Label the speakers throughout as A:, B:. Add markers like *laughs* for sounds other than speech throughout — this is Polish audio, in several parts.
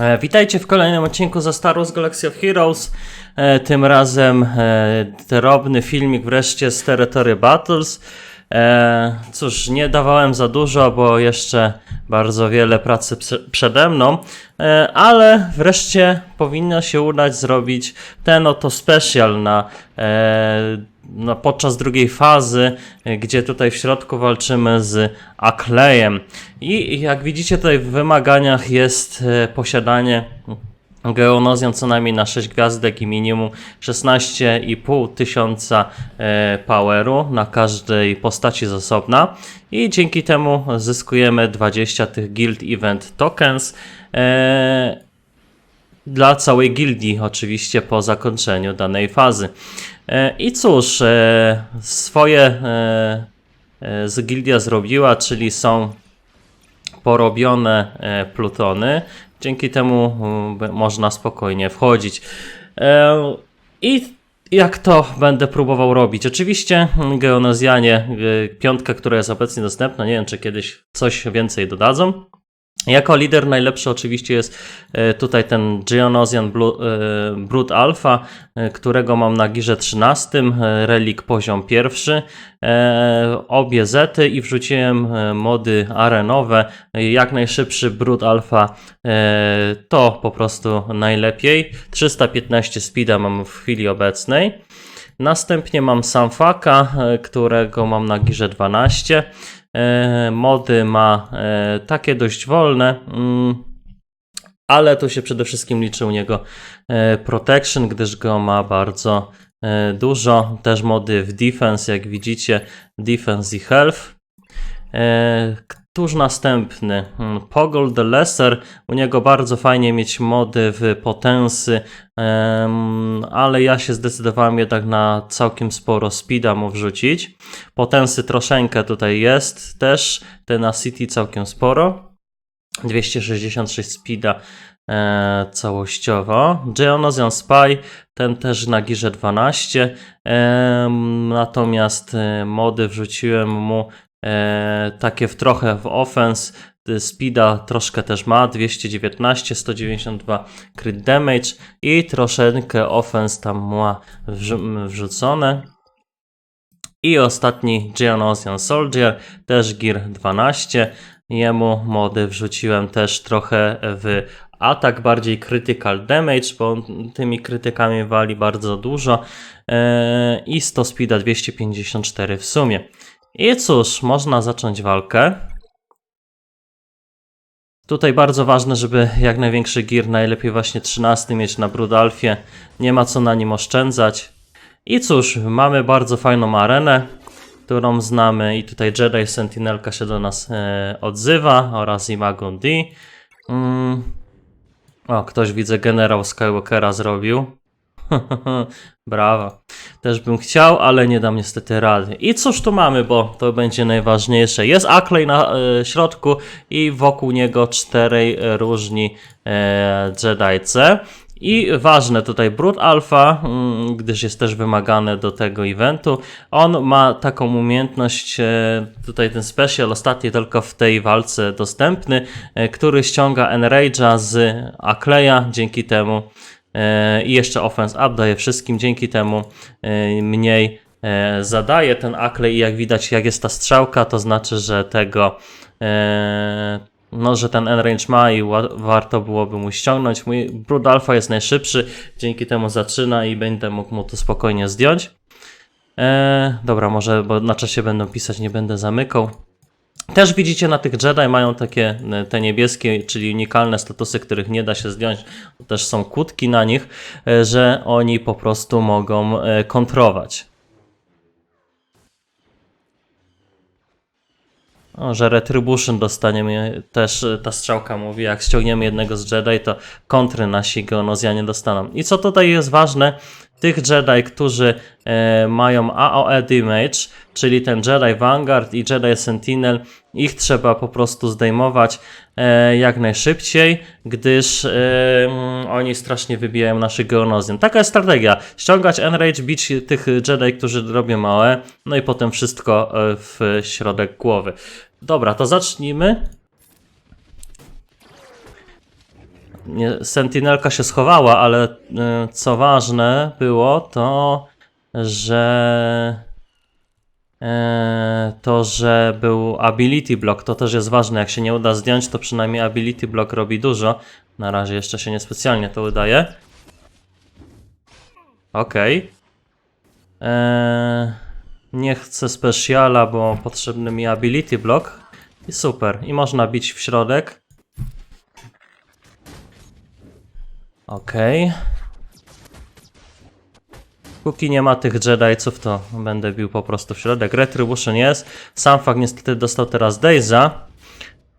A: E, Witajcie w kolejnym odcinku za Star Wars Galaxy of Heroes. E, Tym razem e, drobny filmik wreszcie z Territory Battles. Cóż, nie dawałem za dużo, bo jeszcze bardzo wiele pracy prze- przede mną, ale wreszcie powinno się udać zrobić ten oto special na, na podczas drugiej fazy, e, gdzie tutaj w środku walczymy z Aklejem. I jak widzicie tutaj w wymaganiach jest e, posiadanie Geonozjan co najmniej na 6 gwiazdek i minimum 16,5 tysiąca e, poweru na każdej postaci z osobna i dzięki temu zyskujemy 20 tych Guild Event Tokens dla całej gildii oczywiście po zakończeniu danej fazy. E, I cóż, e, swoje e, z gildia zrobiła, czyli są porobione plutony. Dzięki temu można spokojnie wchodzić. I jak to będę próbował robić? Oczywiście mm, Geonozjanie, y, piątka, która jest obecnie dostępna, nie wiem czy kiedyś coś więcej dodadzą. Jako lider najlepszy oczywiście jest e, tutaj ten Geonosian e, Brute Alpha, e, którego mam na girze 13, e, relik poziom pierwszy, obie zety i wrzuciłem mody arenowe. Jak najszybszy Brute Alpha to po prostu najlepiej. 315 speeda mam w chwili obecnej. Następnie mam Samfaka, którego mam na girze 12. E, Mody ma e, takie dość wolne, mm, ale tu się przede wszystkim liczy u niego e, Protection, gdyż go ma bardzo dużo. Też mody w Defense, jak widzicie, Defense i Health. E, Któż następny? Hmm, Pogol the Lesser. U niego bardzo fajnie mieć mody w potensy, ale ja się zdecydowałem jednak na całkiem sporo speeda mu wrzucić. Potensy troszeczkę tutaj jest też. Tenacity całkiem sporo. 266 speeda e, całościowo. Geonosian Spy, ten też na girze 12. Em, natomiast e, mody wrzuciłem mu e, takie w trochę w offense. Speeda troszkę też ma, 219, 192 crit damage i troszeczkę offense tam ma wrzu- wrzucone. I ostatni Geonosian Soldier, też Gear 12. Jemu mody wrzuciłem też trochę w atak, bardziej critical damage, bo tymi krytykami wali bardzo dużo. Eee, I 100 speeda 254 w sumie. I cóż, można zacząć walkę. Tutaj bardzo ważne, żeby jak największy gear, najlepiej właśnie 13 mieć na Brudalfie. Nie ma co na nim oszczędzać. I cóż, mamy bardzo fajną arenę, którą znamy i tutaj Jedi Sentinelka się do nas e, odzywa oraz Imagon D. Mm. O, ktoś widzę generał Skywalkera zrobił. *laughs* Brawa. Też bym chciał, ale nie dam niestety rady. I cóż tu mamy, bo to będzie najważniejsze. Jest Aklej na e, środku i wokół niego czterej różni e, Jedice. I ważne tutaj Brute Alpha, mm, gdyż jest też wymagane do tego eventu. On ma taką umiejętność, e, tutaj ten special ostatni tylko w tej walce dostępny, e, który ściąga Enrage'a z Akleja, dzięki temu i jeszcze offense up daje wszystkim, dzięki temu e, mniej e, zadaje ten Aklej i jak widać jak jest ta strzałka, to znaczy, że tego e, no, że ten Enrange ma i wa- warto byłoby mu ściągnąć. Mój Brood Alpha jest najszybszy, dzięki temu zaczyna i będę mógł mu to spokojnie zdjąć. Eee, dobra, może, bo na czasie będą pisać, nie będę zamykał. Też widzicie na tych Jedi mają takie e, te niebieskie, czyli unikalne statusy, których nie da się zdjąć. Też są kłódki na nich, e, że oni po prostu mogą e, kontrować. O, że Retribution dostaniemy, też ta strzałka mówi, jak ściągniemy jednego z Jedi, to kontry nasi Geonozjanie dostaną. I co tutaj jest ważne, tych Jedi, którzy e, mają AOE Damage, czyli ten Jedi Vanguard i Jedi Sentinel, ich trzeba po prostu zdejmować e, jak najszybciej, gdyż e, mm, oni strasznie wybijają naszych Geonozjan. Taka jest strategia, ściągać Enrage, bić tych Jedi, którzy robią AOE, no i potem wszystko e, w środek głowy. Dobra, to zacznijmy. nie, Sentinelka się schowała, ale e, co ważne było, to że e, to, że był ability block, to też jest ważne. Jak się nie uda zdjąć, to przynajmniej ability block robi dużo. Na razie jeszcze się niespecjalnie to udaje. Okej. Eee, nie chcę speciala, bo potrzebny mi ability block. I super. I można bić w środek. Okej. Póki nie ma tych Jedi'ców, to będę bił po prostu w środek. Retribution jest. Sam fakt niestety dostał teraz Daze'a,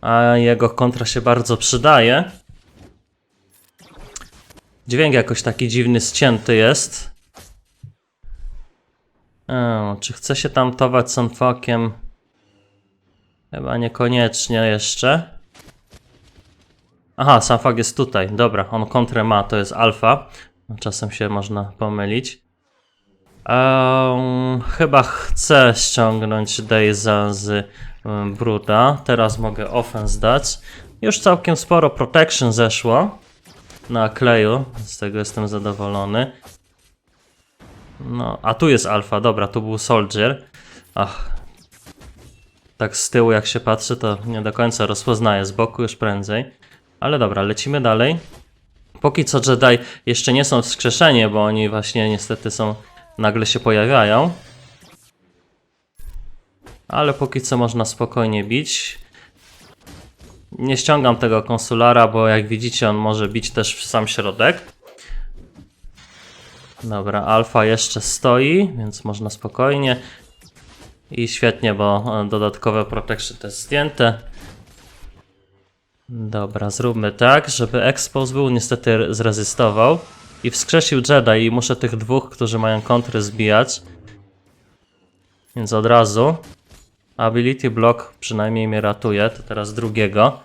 A: a jego kontra się bardzo przydaje. Dźwięk jakoś taki dziwny, ścięty jest. O, czy chce się tamtować Sunfuckiem? Chyba niekoniecznie jeszcze. Aha, Sunfuck jest tutaj. Dobra, on kontrę ma, to jest alfa. Czasem się można pomylić. Ehm, chyba chcę ściągnąć Daze'a z um, Bruda. Teraz mogę offense dać. Już całkiem sporo protection zeszło na kleju, z tego jestem zadowolony. No, a tu jest alfa, dobra, tu był soldier. Ach. Tak z tyłu jak się patrzy, to nie do końca rozpoznaję, z boku już prędzej. Ale dobra, lecimy dalej. Póki co Jedi jeszcze nie są wskrzeszeni, bo oni właśnie niestety są, nagle się pojawiają. Ale póki co można spokojnie bić. Nie ściągam tego konsulara, bo jak widzicie on może bić też w sam środek. Dobra, alfa jeszcze stoi, więc można spokojnie. I świetnie, bo dodatkowe protection też zdjęte. Dobra, zróbmy tak, żeby Expose był, niestety zrezystował. I wskrzesił Jedi i muszę tych dwóch, którzy mają kontry zbijać. Więc od razu. Ability block przynajmniej mnie ratuje, to teraz drugiego.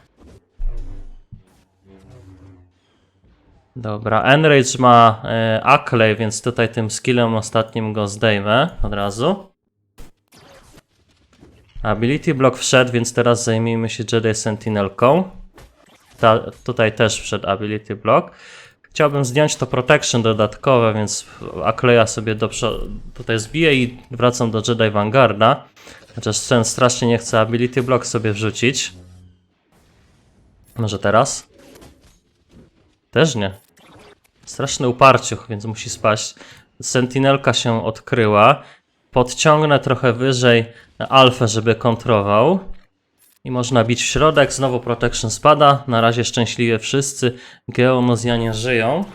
A: Dobra, Enrage ma Ackley, więc tutaj tym skillem ostatnim go zdejmę od razu. Ability block wszedł, więc teraz zajmijmy się Jedi Sentinelką. Ta, tutaj też wszedł Ability block. Chciałbym zdjąć to protection dodatkowe, więc Akleja sobie do tutaj zbiję i wracam do Jedi Vanguarda. Chociaż ten strasznie nie chce Ability block sobie wrzucić. Może teraz? Też nie. Straszny uparciuch, więc musi spaść. Sentinelka się odkryła. Podciągnę trochę wyżej alfę, żeby kontrował. I można bić w środek, znowu protection spada. Na razie szczęśliwie wszyscy geonozjanie żyją.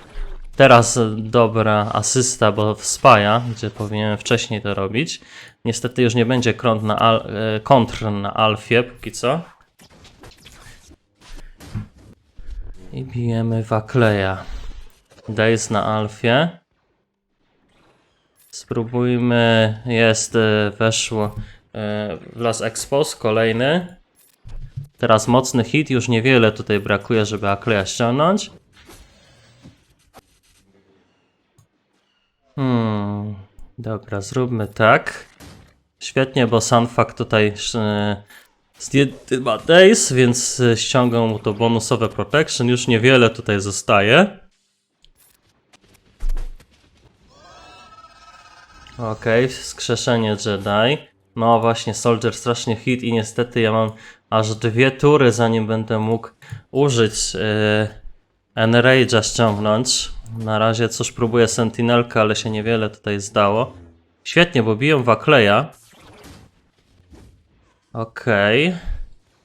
A: Teraz dobra asysta, bo wspaja, gdzie powinienem wcześniej to robić. Niestety już nie będzie kont na al e, kontr na alfie póki co. I bijemy Wakleja. Days na alfie. Spróbujmy. Jest, e, weszło e, w Las Expos kolejny. Teraz mocny hit, już niewiele tutaj brakuje, żeby Akleja ściągnąć. Hmm, dobra, zróbmy tak. Świetnie, bo Sunfuck tutaj e, zdjęty ma Days, więc e, ściągam mu to bonusowe protection. Już niewiele tutaj zostaje. Okej, skrzeszenie Jedi. No właśnie, Soldier strasznie hit i niestety ja mam aż dwie tury, zanim będę mógł użyć yy, Enrage'a ściągnąć. Na razie cóż próbuję Sentinelkę, ale się niewiele tutaj zdało. Świetnie, bo biją Wakleja. Okej.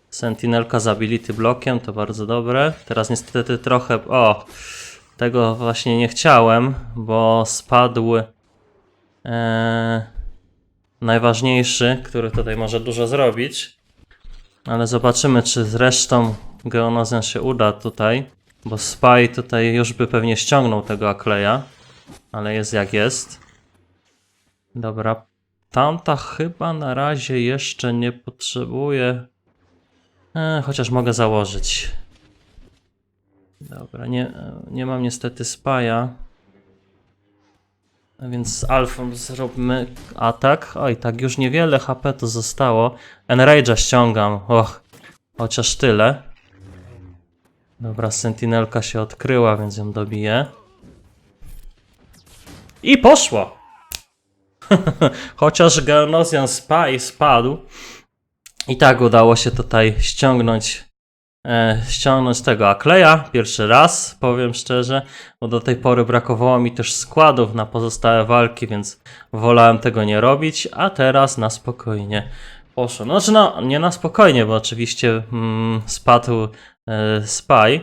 A: Sentinelka z ability blokiem, to bardzo dobre. Teraz niestety trochę... O! Tego właśnie nie chciałem, bo spadł... Eee, najważniejszy, który tutaj może dużo zrobić. Ale zobaczymy, czy z resztą Geonozem się uda tutaj. Bo Spy tutaj już by pewnie ściągnął tego Akleja. Ale jest jak jest. Dobra. Tamta chyba na razie jeszcze nie potrzebuje. E, chociaż mogę założyć. Dobra, nie, nie mam niestety Spaja. Więc z Alfą zróbmy atak. Oj, tak już niewiele HP to zostało. Enrage'a ściągam. Och, chociaż tyle. Dobra, sentinelka się odkryła, więc ją dobiję. I poszło! *laughs* Chociaż Geonosian Spy spadł, i tak udało się tutaj ściągnąć, ściągnąć tego Akleja pierwszy raz, powiem szczerze, bo do tej pory brakowało mi też składów na pozostałe walki, więc wolałem tego nie robić, a teraz na spokojnie poszło. Znaczy no, nie na spokojnie, bo oczywiście mm, spadł e, Spy.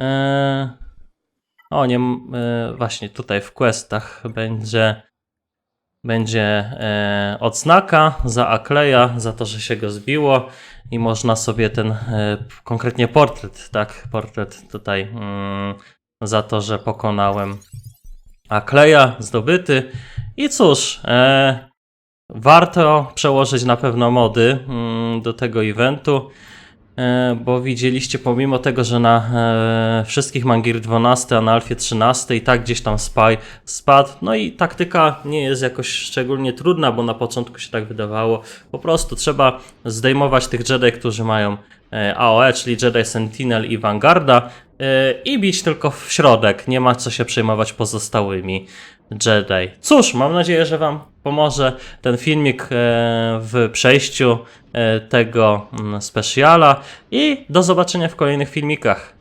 A: E, o, nie, e, właśnie tutaj w questach będzie będzie e, odznaka za Akleja, za to, że się go zbiło i można sobie ten e, konkretnie portret, tak, portret tutaj mm, za to, że pokonałem Akleja zdobyty i cóż, e, warto przełożyć na pewno mody mm, do tego eventu. E, bo widzieliście, pomimo tego, że na e, wszystkich Mangir 12, a na Alfie 13 i tak gdzieś tam Spy spadł. No i taktyka nie jest jakoś szczególnie trudna, bo na początku się tak wydawało. Po prostu trzeba zdejmować tych Jedi, którzy mają e, AOE, czyli Jedi Sentinel i Vanguarda e, i bić tylko w środek. Nie ma co się przejmować pozostałymi Jedi. Cóż, mam nadzieję, że Wam pomoże ten filmik e, w przejściu e, tego mm, specjala i do zobaczenia w kolejnych filmikach.